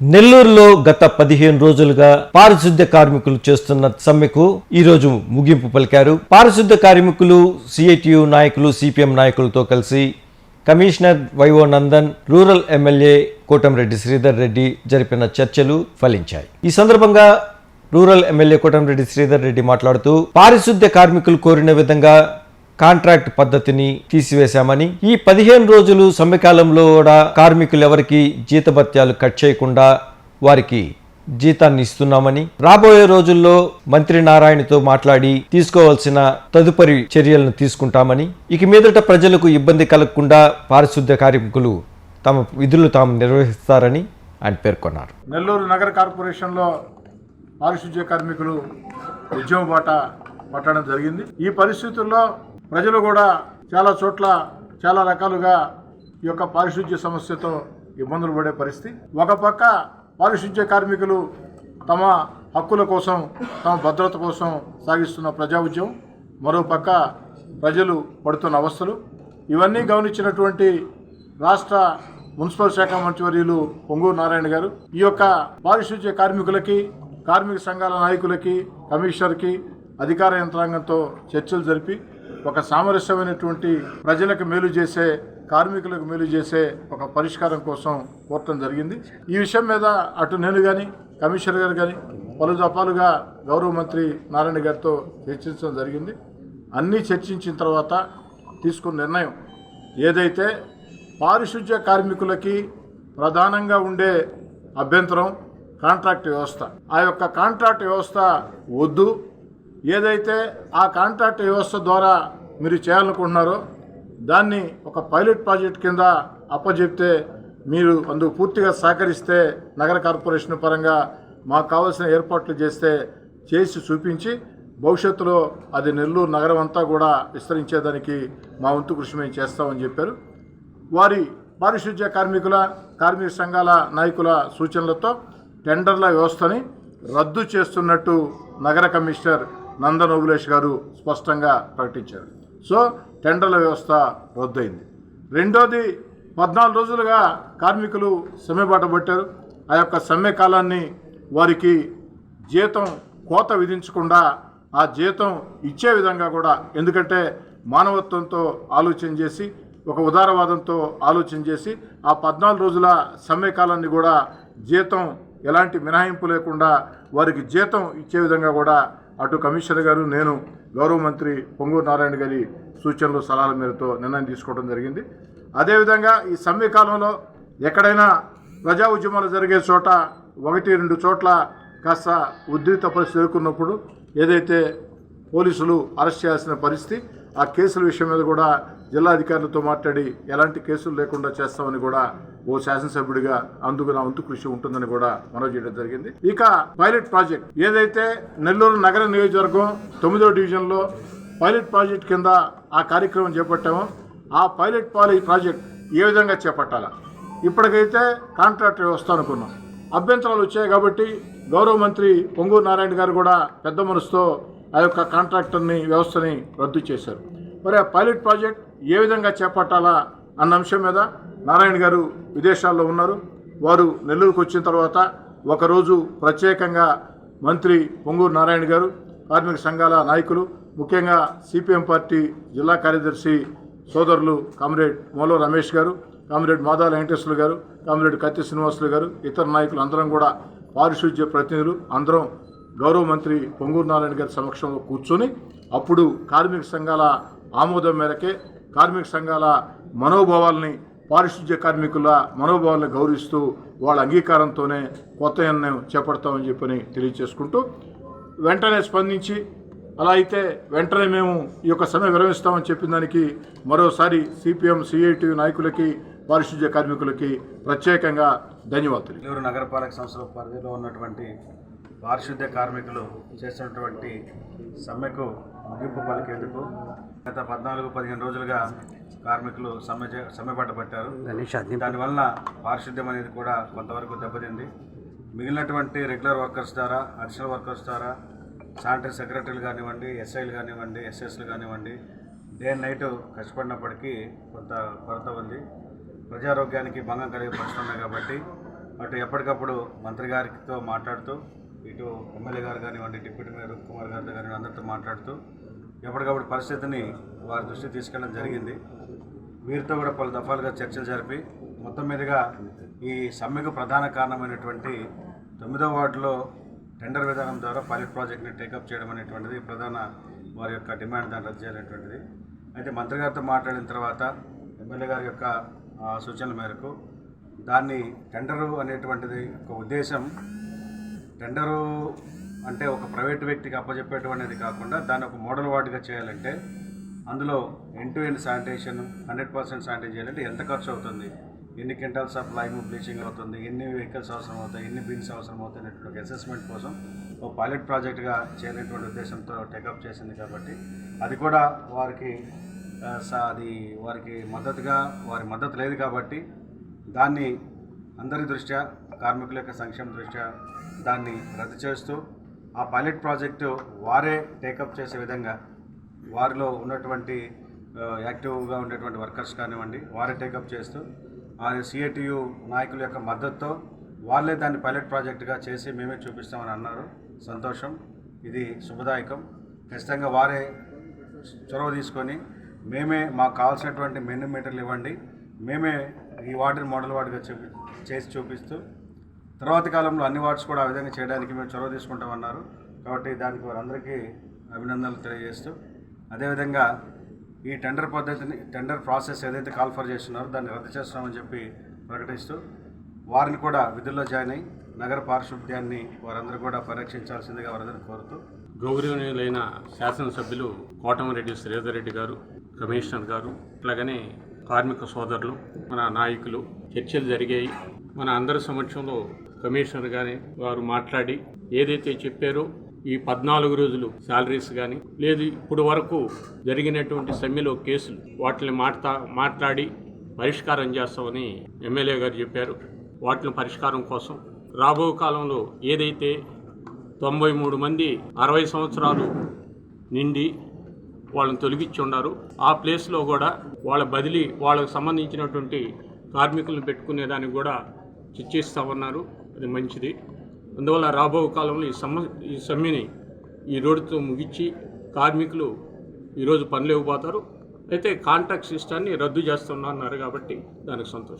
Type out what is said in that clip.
నెల్లూరులో గత పదిహేను రోజులుగా పారిశుద్ధ్య కార్మికులు చేస్తున్న సమ్మెకు ఈ రోజు ముగింపు పలికారు. పారిశుద్ధ్య కార్మికులు సిఐటియు నాయకులు సిపిఎం నాయకులతో కలిసి commissioner YO Nandan rural MLA Kotamreddy Sridhar Reddy జరిపిన చర్చలు ఫలించాయి. ఈ సందర్భంగా రూరల్ ఎమ్మెల్యే కోటంరెడ్డి శ్రీధర్ రెడ్డి మాట్లాడుతూ పారిశుద్ధ్య కార్మికులు కోరిన విధంగా కాంట్రాక్ట్ పద్ధతిని తీసివేశామని ఈ పదిహేను రోజులు సమ్మెకాలంలో కూడా కార్మికులు ఎవరికి జీతభత్యాలు కట్ చేయకుండా వారికి జీతాన్ని ఇస్తున్నామని రాబోయే రోజుల్లో మంత్రి నారాయణతో మాట్లాడి తీసుకోవాల్సిన తదుపరి చర్యలను తీసుకుంటామని ఇక మీదట ప్రజలకు ఇబ్బంది కలగకుండా పారిశుద్ధ్య కార్మికులు తమ విధులు తాము నిర్వహిస్తారని ఆయన పేర్కొన్నారు. నెల్లూరు నగర కార్పొరేషన్లో పారిశుధ్య కార్మికులు ఉద్యమ బాట పట్టడం జరిగింది. ఈ పరిస్థితుల్లో ప్రజలు కూడా చాలా చోట్ల చాలా రకాలుగా ఈ యొక్క పారిశుధ్య సమస్యతో ఇబ్బందులు పడే పరిస్థితి. ఒక పక్క పారిశుధ్య కార్మికులు తమ హక్కుల కోసం తమ భద్రత కోసం సాగిస్తున్న ప్రజా ఉద్యమం. మరో పక్క ప్రజలు పడుతున్న అవస్థలు. ఇవన్నీ గమనించినటువంటి రాష్ట్ర మున్సిపల్ శాఖ మంత్రివర్యులు పొంగూరు నారాయణ గారు ఈ యొక్క పారిశుధ్య కార్మికులకి కార్మిక సంఘాల నాయకులకి కమిషనర్కి అధికార యంత్రాంగంతో చర్చలు జరిపి ఒక సామరస్యమైనటువంటి ప్రజలకు మేలు చేసే కార్మికులకు మేలు చేసే ఒక పరిష్కారం కోసం కోరటం జరిగింది. ఈ విషయం మీద అటు నేను కానీ కమిషనర్ గారు కానీ పలు దఫాలుగా గౌరవ మంత్రి నారాయణ గారితో చర్చించడం జరిగింది. అన్నీ చర్చించిన తర్వాత తీసుకున్న నిర్ణయం ఏదైతే పారిశుధ్య కార్మికులకి ప్రధానంగా ఉండే అభ్యంతరం కాంట్రాక్ట్ వ్యవస్థ. ఆ యొక్క కాంట్రాక్ట్ వ్యవస్థ వద్దు ఏదైతే ఆ కాంట్రాక్ట్ వ్యవస్థ ద్వారా మీరు చేయాలనుకుంటున్నారో దాన్ని ఒక పైలట్ ప్రాజెక్ట్ కింద అప్పజెప్తే మీరు అందుకు పూర్తిగా సహకరిస్తే నగర కార్పొరేషన్ పరంగా మాకు కావాల్సిన ఏర్పాట్లు చేస్తే చేసి చూపించి భవిష్యత్తులో అది నెల్లూరు నగరం అంతా కూడా విస్తరించేదానికి మా వంతు కృషి మేము చేస్తామని చెప్పారు. వారి పారిశుధ్య కార్మికుల కార్మిక సంఘాల నాయకుల సూచనలతో టెండర్ల వ్యవస్థని రద్దు చేస్తున్నట్టు నగర కమిషనర్ నందన్ ఓబులేష్ గారు స్పష్టంగా ప్రకటించారు. సో టెండర్ల వ్యవస్థ రద్దయింది. రెండోది పద్నాలుగు రోజులుగా కార్మికులు సమ్మె బాట పట్టారు. ఆ యొక్క సమ్మె కాలాన్ని వారికి జీతం కోత విధించకుండా ఆ జీతం ఇచ్చే విధంగా కూడా ఎందుకంటే మానవత్వంతో ఆలోచన చేసి ఒక ఉదారవాదంతో ఆలోచన చేసి ఆ పద్నాలుగు రోజుల సమ్మె కాలాన్ని కూడా జీతం ఎలాంటి మినహాయింపు లేకుండా వారికి జీతం ఇచ్చే విధంగా కూడా అటు కమిషనర్ గారు నేను గౌరవ మంత్రి పొంగూరు నారాయణ గారి సూచనలు సలహాల మేరతో నిర్ణయం తీసుకోవడం జరిగింది. అదేవిధంగా ఈ సమ్మె కాలంలో ఎక్కడైనా ప్రజా ఉద్యమాలు జరిగే చోట ఒకటి రెండు చోట్ల కాస్త ఉద్రిక్త పరిస్థితి ఎదుర్కొన్నప్పుడు ఏదైతే పోలీసులు అరెస్ట్ చేయాల్సిన పరిస్థితి ఆ కేసుల విషయం మీద కూడా జిల్లా అధికారులతో మాట్లాడి ఎలాంటి కేసులు లేకుండా చేస్తామని కూడా ఓ శాసనసభ్యుడిగా అందుకు నా వంతు కృషి ఉంటుందని కూడా మనవి చేయడం జరిగింది. ఇక పైలట్ ప్రాజెక్ట్. ఏదైతే నెల్లూరు నగర నియోజకవర్గం తొమ్మిదో డివిజన్లో పైలట్ ప్రాజెక్ట్ కింద ఆ కార్యక్రమం చేపట్టామో ఆ పైలట్ పాలి ప్రాజెక్ట్ ఏ విధంగా చేపట్టాలా? ఇప్పటికైతే కాంట్రాక్ట్ వ్యవస్థ అనుకున్నాం. అభ్యంతరాలు వచ్చాయి కాబట్టి గౌరవ మంత్రి పొంగూరు నారాయణ గారు కూడా పెద్ద మనసుతో ఆ యొక్క కాంట్రాక్టర్ని వ్యవస్థని రద్దు చేశారు. మరి ఆ పైలట్ ప్రాజెక్ట్ ఏ విధంగా చేపట్టాలా అన్న అంశం మీద నారాయణ గారు విదేశాల్లో ఉన్నారు. వారు నెల్లూరుకు వచ్చిన తర్వాత ఒకరోజు ప్రత్యేకంగా మంత్రి పొంగూరు నారాయణ గారు కార్మిక సంఘాల నాయకులు ముఖ్యంగా సిపిఎం పార్టీ జిల్లా కార్యదర్శి సోదరులు కామ్రేడ్ మోలో రమేష్ గారు కామ్రేడ్ మాదాల వెంకటేశ్వరులు గారు కామ్రేడ్ కత్తి శ్రీనివాసులు గారు ఇతర నాయకులు అందరం కూడా పారిశుధ్య ప్రతినిధులు అందరం గౌరవ మంత్రి పొంగూరు నారాయణ గారి సమక్షంలో కూర్చొని అప్పుడు కార్మిక సంఘాల ఆమోదం మేరకే కార్మిక సంఘాల మనోభావాల్ని పారిశుధ్య కార్మికుల మనోభావాలను గౌరవిస్తూ వాళ్ళ అంగీకారంతోనే కొత్త నిర్ణయం చేపడతామని చెప్పని తెలియజేసుకుంటూ వెంటనే స్పందించి అలా అయితే వెంటనే మేము ఈ యొక్క సమ్మె విరమిస్తామని చెప్పిన దానికి మరోసారి సిపిఎం సిఐటి నాయకులకి పారిశుధ్య కార్మికులకి ప్రత్యేకంగా ధన్యవాదాలు. నెల్లూరు నగరపాలక సంస్థల పరిధిలో ఉన్నటువంటి పారిశుద్ధ్య కార్మికులు చేస్తున్నటువంటి సమ్మెకు ముగింపు పలికేందుకు గత పద్నాలుగు పదిహేను రోజులుగా కార్మికులు సమ్మె సమ్మె పట్టబట్టారు దానివల్ల పారిశుద్ధ్యం అనేది కూడా కొంతవరకు దెబ్బతింది. మిగిలినటువంటి రెగ్యులర్ వర్కర్స్ ద్వారా అడిషనల్ వర్కర్స్ ద్వారా శానిటరీ సెక్రటరీలు కానివ్వండి ఎస్ఐలు కానివ్వండి ఎస్ఎస్లు కానివ్వండి డే అండ్ నైట్ కష్టపడినప్పటికీ కొంత కొరత ఉంది. ప్రజారోగ్యానికి భంగం కలిగే పరిస్థితి ఉన్నాయి కాబట్టి అటు ఎప్పటికప్పుడు మంత్రి గారితో మాట్లాడుతూ ఇటు ఎమ్మెల్యే గారు కానివ్వండి డిప్యూటీ మేయర్ కుమార్ గారితో కానివ్వండి అందరితో మాట్లాడుతూ ఎప్పటికప్పుడు పరిస్థితిని వారి దృష్టికి తీసుకెళ్ళడం జరిగింది. వీరితో కూడా పలు దఫాలుగా చర్చలు జరిపి మొత్తం మీదుగా ఈ సమ్మెకు ప్రధాన కారణమైనటువంటి తొమ్మిదో వార్డులో టెండర్ విధానం ద్వారా పైలట్ ప్రాజెక్ట్ని టేకప్ చేయడం అనేటువంటిది ప్రధాన వారి యొక్క డిమాండ్ దాన్ని రద్దు చేయాలనేటువంటిది. అయితే మంత్రి గారితో మాట్లాడిన తర్వాత ఎమ్మెల్యే గారి యొక్క సూచనల మేరకు దాన్ని టెండరు అనేటువంటిది ఒక ఉద్దేశం టెండరు అంటే ఒక ప్రైవేట్ వ్యక్తికి అప్పచెప్పేటువంటిది కాకుండా దాన్ని ఒక మోడల్ వార్డుగా చేయాలంటే అందులో end to end sanitation hundred percent sanitize చేయాలంటే ఎంత ఖర్చు అవుతుంది? ఎన్ని క్వింటల్స్ ఆఫ్ లైమ్ బ్లీచింగ్ అవుతుంది? ఎన్ని వెహికల్స్ అవసరం అవుతాయి? ఎన్ని బిన్స్ అవసరం అవుతాయి? అనేటువంటి అసెస్మెంట్ కోసం ఒక పైలట్ ప్రాజెక్ట్గా చేయాలనేటువంటి ఉద్దేశంతో టేకప్ చేసింది కాబట్టి అది కూడా వారికి స- అది వారికి మద్దతుగా వారి మద్దతు లేదు కాబట్టి దాన్ని అందరి దృష్ట్యా కార్మికుల యొక్క సంక్షేమ దృష్ట్యా దాన్ని రద్దు చేస్తూ ఆ పైలట్ ప్రాజెక్టు వారే టేకప్ చేసే విధంగా వారిలో ఉన్నటువంటి యాక్టివ్గా ఉండేటువంటి వర్కర్స్ కానివ్వండి వారే టేకప్ చేస్తూ ఆ సిఐటియు నాయకుల యొక్క మద్దతుతో వాళ్ళే దాన్ని పైలట్ ప్రాజెక్టుగా చేసి మేమే చూపిస్తామని అన్నారు. సంతోషం. ఇది శుభదాయకం. ఖచ్చితంగా వారే చొరవ తీసుకొని మేమే మాకు కావాల్సినటువంటి మెను మీటర్లు ఇవ్వండి. మేమే ఈ వాటిని మోడల్ వాటిగా చూపి చేసి చూపిస్తూ తర్వాత కాలంలో అన్ని వార్డ్స్ కూడా ఆ విధంగా చేయడానికి మేము చొరవ తీసుకుంటామన్నారు. కాబట్టి దానికి వారందరికీ అభినందనలు తెలియజేస్తూ అదేవిధంగా ఈ టెండర్ పద్ధతిని టెండర్ ప్రాసెస్ ఏదైతే కాల్ ఫర్ చేస్తున్నారో దాన్ని రద్దు చేస్తున్నామని చెప్పి ప్రకటిస్తూ వారిని కూడా విధుల్లో జాయిన్ అయ్యి నగర పారిశుద్ధ్యాన్ని వారందరూ కూడా పరిరక్షించాల్సిందిగా వారందరూ కోరుతూ. గౌరవనీయులైన శాసనసభ్యులు కోటమరెడ్డి శ్రీధర్ రెడ్డి గారు కమిషనర్ గారు అలాగనే కార్మిక సోదరులు మన నాయకులు చర్చలు జరిగాయి. మన అందరి సమక్షంలో కమిషనర్ గాని వారు మాట్లాడి ఏదైతే చెప్పారో ఈ పద్నాలుగు రోజులు శాలరీస్ కానీ లేదు ఇప్పుడు వరకు జరిగినటువంటి సమ్మెలో కేసులు వాటిని మాట్లా మాట్లాడి పరిష్కారం చేస్తామని ఎమ్మెల్యే గారు చెప్పారు. వాటిని పరిష్కారం కోసం రాబో కాలంలో ఏదైతే తొంభై మూడు మంది అరవై సంవత్సరాలు నిండి వాళ్ళని తొలగించి ఉన్నారు ఆ ప్లేస్లో కూడా వాళ్ళ బదిలీ వాళ్ళకు సంబంధించినటువంటి కార్మికులను పెట్టుకునే దానికి కూడా చర్చిస్తామన్నారు అది మంచిది. అందువల్ల రాబో కాలంలో ఈ సమ్మ ఈ సమ్మెని ఈ రోడ్డుతో ముగించి కార్మికులు ఈరోజు పనిలేకపోతారు అయితే కాంట్రాక్ట్ సిస్టాన్ని రద్దు చేస్తున్నారు కాబట్టి దానికి సంతోషం.